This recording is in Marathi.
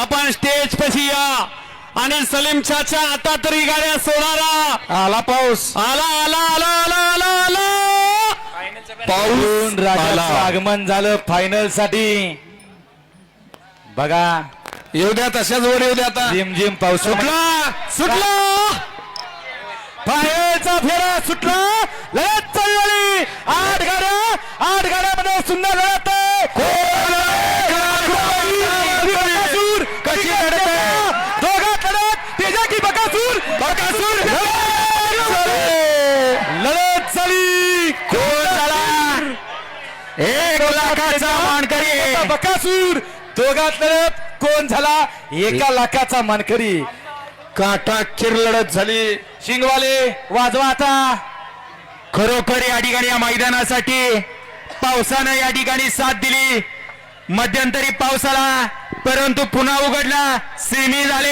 आपण स्टेज पशी या आणि सलीम चाचा आता तरी गाड्या सोडारा आला पाऊस. आला आला आला आला आला आला. पाऊस राजाचं आला. आगमन झालं फायनलसाठी. बघा. येऊ द्या तशाच वर येऊ द्या आता. जिम जिम पाऊस. सुटला सुटला. फायनलचा फेरा सुटला. लढत चालली आठ गाड्या आठ गाड्यामध्ये सुंदर लढत. बकासूर! लढत झाली! कोण झाला? एक लाखाचा मानकरी! बकासूर! दोघात लढत कोण झाला? एका लाखाचा मानकरी! काटा किर लढत झाली. शिंगवाले वाजवा आता! खरोखर या ठिकाणी या मैदानासाठी पावसानं या ठिकाणी साथ दिली. मध्यंतरी पाऊस आला परंतु पुन्हा उघडला. सेमी झाले.